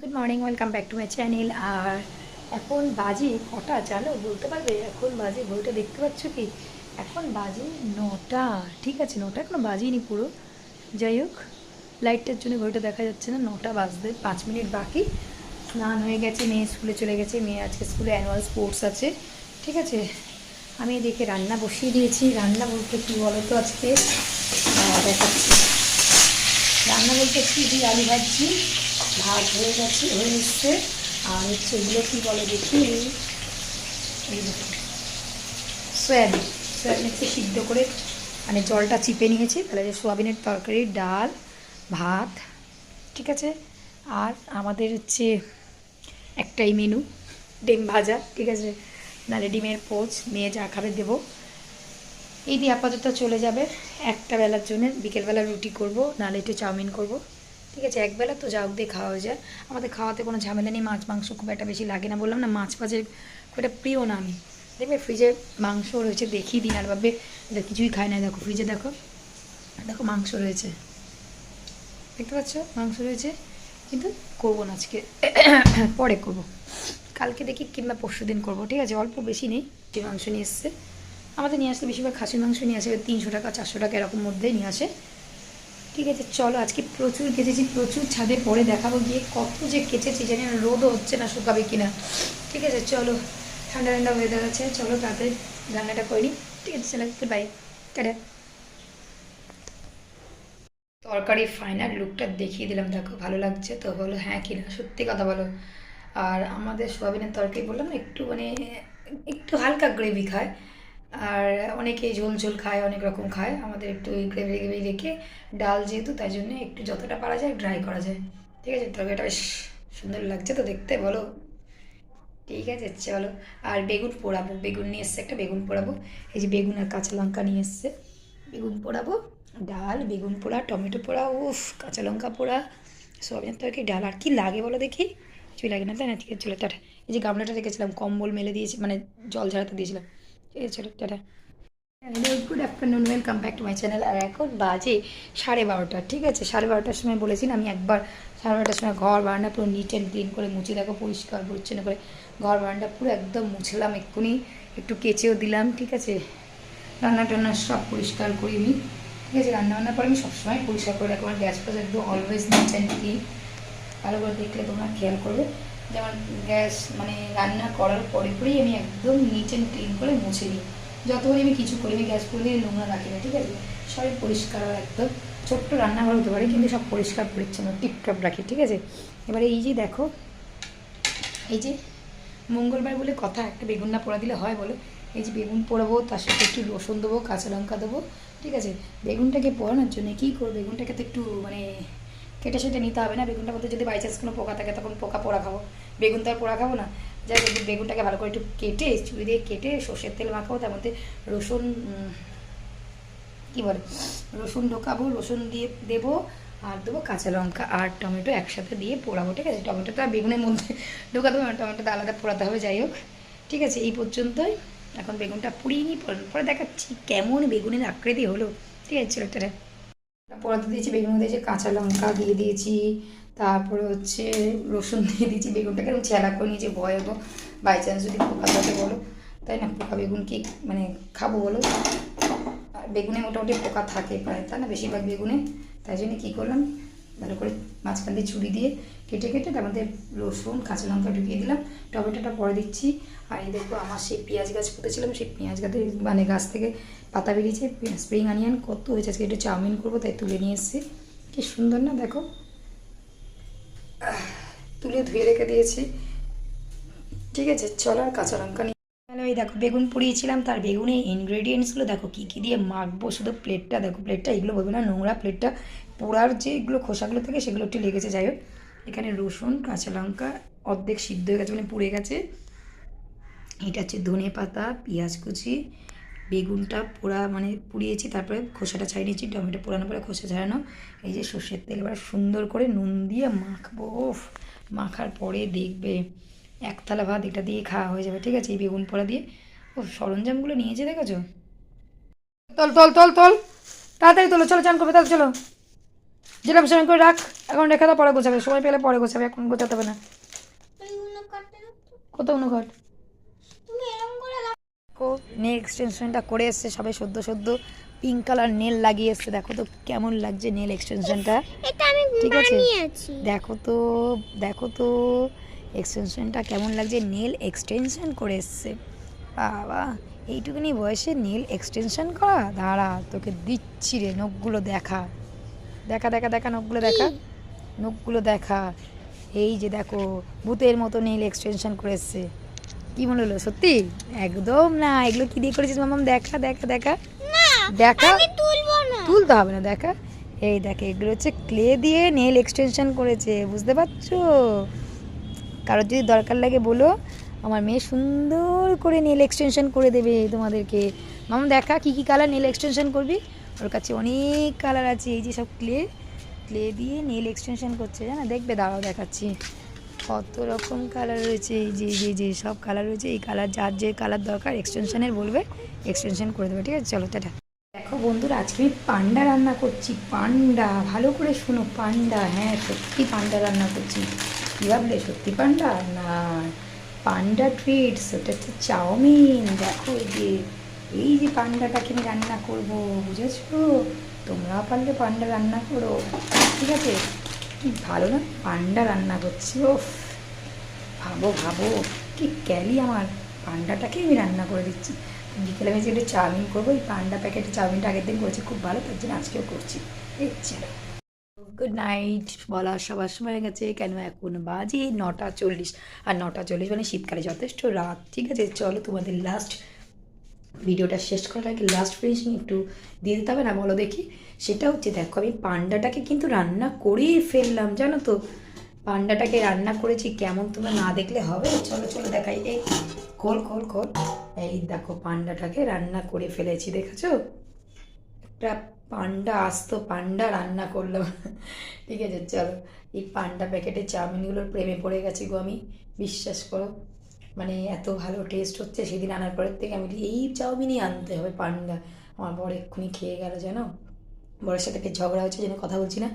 Good morning welcome back to my channel আর এখন বাজে কটা? জানো, বলতে পারবে? এখন বাজে ঘড়িটা দেখতে পাচ্ছ কি? এখন বাজে নটা। ঠিক আছে, নটা এখনও বাজেনি পুরো। যাই হোক লাইটটার জন্য ঘড়িটা দেখা যাচ্ছে না। নটা বাজতে পাঁচ মিনিট বাকি। স্নান হয়ে গেছে, মেয়ে স্কুলে চলে গেছে। মেয়ে আজকে স্কুলে অ্যানুয়াল স্পোর্টস আছে। ঠিক আছে, আমি এদিকে রান্না বসিয়ে দিয়েছি। রান্না বলতে কী বলো তো আজকে দেখাচ্ছি। রান্না বলতে কি? আলু ভাজছি ভাত হয়ে গেছে, হয়ে এসছে। আর হচ্ছে এগুলো কী বলে দেখি? সয়াবিন সয়াবিন হচ্ছে সিদ্ধ করে মানে জলটা চিপে নিয়েছি। তাহলে যে সোয়াবিনের তরকারি, ডাল, ভাত, ঠিক আছে? আর আমাদের হচ্ছে একটাই মেনু ডিম ভাজা, ঠিক আছে? নাহলে ডিমের পোচ, মেয়ে যা খাবে দেবো। এই দিয়ে আপাতত চলে যাবে। একটা বেলার জন্য বিকেলবেলা রুটি করব, নাহলে একটু চাউমিন করব। ঠিক আছে, একবেলা তো যাও দিয়ে খাওয়া হয়ে যায়। আমাদের খাওয়াতে কোনো ঝামেলা নেই, মাছ, মাংস খুব একটা বেশি লাগে না। বললাম না, মাছ ফাছের খুব একটা প্রিয় না আমি। দেখবে ফ্রিজে মাংস রয়েছে দেখি দিন আর ভাবে এটা কিছুই খায় না। দেখো ফ্রিজে দেখো দেখো মাংস রয়েছে। দেখতে পাচ্ছ? মাংস রয়েছে, কিন্তু করব না আজকে। পরে করব। কালকে দেখি কিংবা পরশু দিন করব, ঠিক আছে? অল্প বেশি নেই, যে মাংস নিয়ে এসছে। আমাদের নিয়ে আসলে বেশিরভাগ খাসির মাংস নিয়ে আসে, তিনশো টাকা, চারশো টাকা এরকম মধ্যেই নিয়ে আসে। ঠিক আছে, চলো আজকে প্রচুর কেচেছি প্রচুর ছাদে পরে দেখাবো গিয়ে কত যে কেচেছি, জানি না রোদও হচ্ছে না, শুকাবে কিনা। ঠিক আছে, চলো, ঠান্ডা ঠান্ডা ওয়েদার আছে, চলো তাড়াতাড়ি রান্নাটা করে ঠিক আছে, চলো বাই টাটা। তরকারি ফাইনাল লুকটা দেখিয়ে দিলাম, দেখো ভালো লাগছে তো, বলো হ্যাঁ কিনা, সত্যি কথা বলো। আর আমাদের সোয়াবিনের তরকারি বললাম একটু মানে একটু হালকা গ্রেভি খায়। আর অনেকে ঝোল ঝোল খায়, অনেক রকম খায়। আমাদের একটু গ্রেভি গ্রেভি রেখে ডাল যেহেতু, তাই জন্য একটু যতটা পারা যায় ড্রাই করা যায়। ঠিক আছে? তরকারিটা বেশ সুন্দর লাগছে তো দেখতে, বলো। ঠিক আছে, চলো। আর বেগুন পোড়াবো। বেগুন নিয়ে এসছে একটা, বেগুন পোড়াবো। এই যে বেগুন আর কাঁচা লঙ্কা নিয়ে এসছে। বেগুন পোড়াবো, ডাল, বেগুন পোড়া, টমেটো পোড়া, উফ, কাঁচা লঙ্কা পোড়া, সোয়াবিনের তরকারি, ডাল। আর কি লাগে বলো দেখি? কিছুই লাগে না, তাই না? ঠিক আছে, চলো, টাটা। এই যে গামলাটা রেখেছিলাম, কম্বল মেলে দিয়েছি মানে জল ঝাড়াতে দিয়েছিলাম। Hello good afternoon welcome back to my channel আর এখন বাজে সাড়ে বারোটা, ঠিক আছে? সাড়ে বারোটার সময় বলেছি আমি একবার সাড়ে বারোটার সময় ঘর বারান্দা পুরো নিট অ্যান্ড ক্লিন করে মুছে দেখো, পরিষ্কার, পরিচ্ছন্ন করে। ঘর বারান্দা পুরো একদম মুছলাম এক্ষুনি, একটু কেচেও দিলাম, ঠিক আছে? রান্না টান্না সব পরিষ্কার করি আমি, ঠিক আছে? রান্না বান্নার পরে আমি সবসময় পরিষ্কার করে রাখি, আমার গ্যাস ফাস একদম অলওয়েজ নিট অ্যান্ড ক্লিন ভালো করে দেখলে তোমরা খেয়াল করবে। যেমন গ্যাস মানে রান্না করার পরে পরেই আমি একদম নিট অ্যান্ড ক্লিন করে মুছে নিই। যতবারই আমি কিছু করি আমি গ্যাস পুরো নোংরা রাখি না, ঠিক আছে? সবই পরিষ্কার একদম। ছোট্ট রান্নাঘর হতে পারে কিন্তু সব পরিষ্কার, পরিচ্ছন্ন, টিপটপ রাখি, ঠিক আছে? এবারে এই যে দেখো, এই যে মঙ্গলবার বলে কথা, একটা বেগুন না পোড়া দিলে হয় বলো। এই যে বেগুন পোড়াবো, তার সাথে একটু রসুন দেবো, কাঁচা লঙ্কা দেবো, ঠিক আছে? বেগুনটাকে পোড়ানোর জন্য কী করব? বেগুনটাকে তো একটু মানে কেটে সেটে নিতে হবে না, বেগুনটার মধ্যে যদি বাই চান্স কোনো পোকা থাকে তখন পোকা পোড়া খাব। বেগুন তো আর পোড়া খাব না। যাই হোক বেগুনটাকে ভালো করে একটু কেটে চুড়ি দিয়ে কেটে সর্ষের তেল মাখাবো, তার মধ্যে রসুন কী বলে? রসুন ঢোকাবো, রসুন দিয়ে দেবো আর দেবো কাঁচা লঙ্কা আর টমেটো একসাথে দিয়ে পোড়াবো, ঠিক আছে? টমেটো তো আর বেগুনের মধ্যে ঢোকাতে হবে না, টমেটোটা আলাদা পোড়াতে হবে, যাই হোক। ঠিক আছে, এই পর্যন্তই। এখন বেগুনটা পুড়িয়ে নিই পরে দেখাচ্ছি কেমন বেগুনের আকৃতি হলো। ঠিক আছে, ছেলেটারে। পোড়াতে দিয়েছি, বেগুন দিয়েছি, কাঁচা লঙ্কা দিয়ে দিয়েছি, তারপরে হচ্ছে রসুন দিয়ে দিয়েছি, বেগুনটাকে এরকম ছেলা করে নিয়েছি, ভয় হব বাই চান্স যদি পোকা থাকে বলো, তাই না, পোকা বেগুন কি মানে খাব বলো? বেগুনে মোটামুটি পোকা থাকে প্রায়, তাই না, বেশিরভাগ বেগুনে, তাই জন্য কী করলাম ভালো করে মাঝখান দিয়ে ছুরি দিয়ে কেটে কেটে তার মধ্যে রসুন, কাঁচা লঙ্কা ঢুকিয়ে দিলাম। টমেটোটা পরে দিচ্ছি। আর এই দেখো আমার সেই পেঁয়াজ গাছ পুঁতেছিলাম সেই পেঁয়াজ গাছে মানে গাছ থেকে পাতা বেরিয়েছে স্প্রিং আনিয়ান কত হয়েছে আজকে একটু চাউমিন করব, তাই তুলে নিয়ে এসেছি। কি সুন্দর না, দেখো। তুলে ধুয়ে রেখে দিয়েছি। ঠিক আছে, চলো আর কাঁচা লঙ্কা দেখো, বেগুন পুড়িয়েছিলাম, তার বেগুনের ইনগ্রেডিয়েন্টসগুলো দেখো, কী কী দিয়ে মাখবো, শুধু প্লেটটা দেখো প্লেটটা এগুলো বলবে না, নোংরা প্লেটটা পোড়ার যে এগুলো খোসাগুলো থাকে, সেগুলো একটু লেগেছে, যাই হোক। এখানে রসুন, কাঁচা লঙ্কা, অর্ধেক সিদ্ধ হয়ে গেছে মানে পুড়ে গেছে। এটা হচ্ছে ধনে পাতা, পেঁয়াজ কুচি, বেগুনটা পোড়া মানে পুড়িয়েছি, তারপরে খোসাটা ছাড়িয়ে নিয়েছি, টমেটো পোড়ানোর পরে খোসা ছাড়ানো। এই যে সর্ষের তেল, এবার সুন্দর করে নুন দিয়ে মাখবো ওফ মাখার পরে দেখবে। একতলা ভাত এটা দিয়ে খাওয়া হয়ে যাবে ঠিক আছে? এই বেগুন পোড়া দিয়ে। ও সরঞ্জামগুলো নিয়েছে দেখেছ? তল তল তল তল। তাড়াতাড়ি তোলো চলো চান করবে তাড়াতাড়ি চলো। যেটা সময় করে রাখ এখন রেখে দাও পরে গোছাবে। সময় পেলে পরে গোছাবে এখন গোছাতে হবে না। কত অনুঘট নেল এক্সটেনশনটা করে এসছে সবাই সদ্য সদ্য। পিঙ্ক কালার নেল লাগিয়ে এসছে দেখো তো কেমন লাগছে নেল এক্সটেনশনটা। ঠিক আছে। দেখো তো দেখো তো। এক্সটেনশনটা কেমন লাগছে? নেল এক্সটেনশন করে এসছে। বাবা এইটুকুনি বয়সে নেল এক্সটেনশন করা? দাঁড়া তোকে দিচ্ছি রে নখগুলো দেখা। দেখা দেখা দেখা নখগুলো দেখা। নখগুলো দেখা। এই যে দেখো ভূতের মতো নেল এক্সটেনশন করে এসছে। কি মনে হলো? সত্যি? একদম না। এগুলো কি দিয়ে করেছিস মামাম? দেখা দেখা দেখা। দেখা? তুলতে হবে না দেখা। এই দেখে এগুলো হচ্ছে ক্লে দিয়ে নেল এক্সটেনশন করেছে বুঝতে পারছ? কারোর যদি দরকার লাগে বলো, আমার মেয়ে সুন্দর করে নেল এক্সটেনশন করে দেবে তোমাদেরকে। মামা দেখা কি কি কালার নেল এক্সটেনশন করবি? ওর কাছে অনেক কালার আছে, এই যে সব ক্লে ক্লে দিয়ে নেল এক্সটেনশন করছে, জানা? দেখবে, দাঁড়াও দেখাচ্ছি। কত রকম কালার রয়েছে, এই যে যে যে, সব কালার রয়েছে। এই কালার যার যে কালার দরকার এক্সটেনশনের বলবে এক্সটেনশন করে দেবে, ঠিক আছে? চলো, টাটা। দেখো বন্ধুরা, আজকে আমি পান্ডা রান্না করছি, পান্ডা, ভালো করে শোনো, পান্ডা হ্যাঁ সত্যি পান্ডা রান্না করছি। কী ভাবলে, সত্যি পান্ডা? না, পান্ডা ট্রিটস ওটা হচ্ছে চাউমিন। দেখো এই যে এই যে পান্ডাটাকে আমি রান্না করব, বুঝেছ? তোমরা পারলে পান্ডা রান্না করো, ঠিক আছে? কি ভালো না? পান্ডা রান্না করছি ও ভাবো ভাবো, কি ক্যালি আমার। পান্ডাটাকে আমি রান্না করে দিচ্ছি। বিকেলে আমি যে একটু চাউমিন করব, এই পান্ডা প্যাকেটের চাউমিনটা আগের দিন করেছি, খুব ভালো, তার জন্য আজকেও করছি। চলো গুড নাইট বলা সবার সময় হয়ে গেছে। কেন এখন বাজে নটা চল্লিশ? আর নটা চল্লিশ মানে শীতকালে যথেষ্ট রাত। ঠিক আছে, চলো তোমাদের লাস্ট ভিডিওটা শেষ করার আগে লাস্ট ফিনিশিং একটু দিয়ে দিতে হবে না? বলো দেখি। সেটা হচ্ছে, দেখো আমি পান্ডাটাকে কিন্তু রান্না করেই ফেললাম, জানো তো? পান্ডাটাকে রান্না করেছি, কেমন তোমরা না দেখলে হবে? চলো চলো দেখাই। এই খোল খোল খোল। এই দেখো, পান্ডাটাকে রান্না করে ফেলেছি, দেখেছ? একটা পান্ডা আসতো, পান্ডা রান্না করলাম। ঠিক আছে, চলো। এই পান্ডা প্যাকেটের চাউমিনগুলোর প্রেমে পড়ে গেছি গো আমি, বিশ্বাস করো। মানে এত ভালো টেস্ট হচ্ছে, সেদিন আনার পরের থেকে আমি এই চাউমিনই আনতে হবে পান্ডা। আমার বর এক্ষুনি খেয়ে গেল যেন। বরের সাথে ঝগড়া হচ্ছে যেন কথা বলছি না।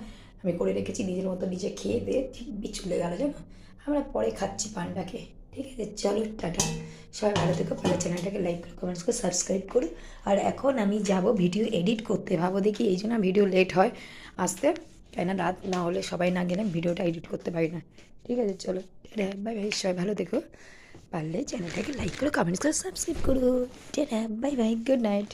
আমি করে রেখেছি নিজের মতো নিজে খেয়ে দিয়ে ঠিক চলে গেল যেন। আমরা পরে খাচ্ছি পান্ডাকে। ঠিক আছে, চলো, টাটা। সবাই ভালো থেকো, ভালো চ্যানেলটাকে লাইক করো কমেন্টস করে সাবস্ক্রাইব করো। আর এখন আমি যাব ভিডিও এডিট করতে। ভাবো দেখি এই জন্য ভিডিও লেট হয়। আসতে কেন রাত না হলে সবাই না গেলে ভিডিওটা এডিট করতে পারি না। ঠিক আছে, চলো বাই বাই সবাই ভালো থেকো। পারলে চ্যানেলটাকে লাইক করো কমেন্টস করে সাবস্ক্রাইব করো। Bye bye good night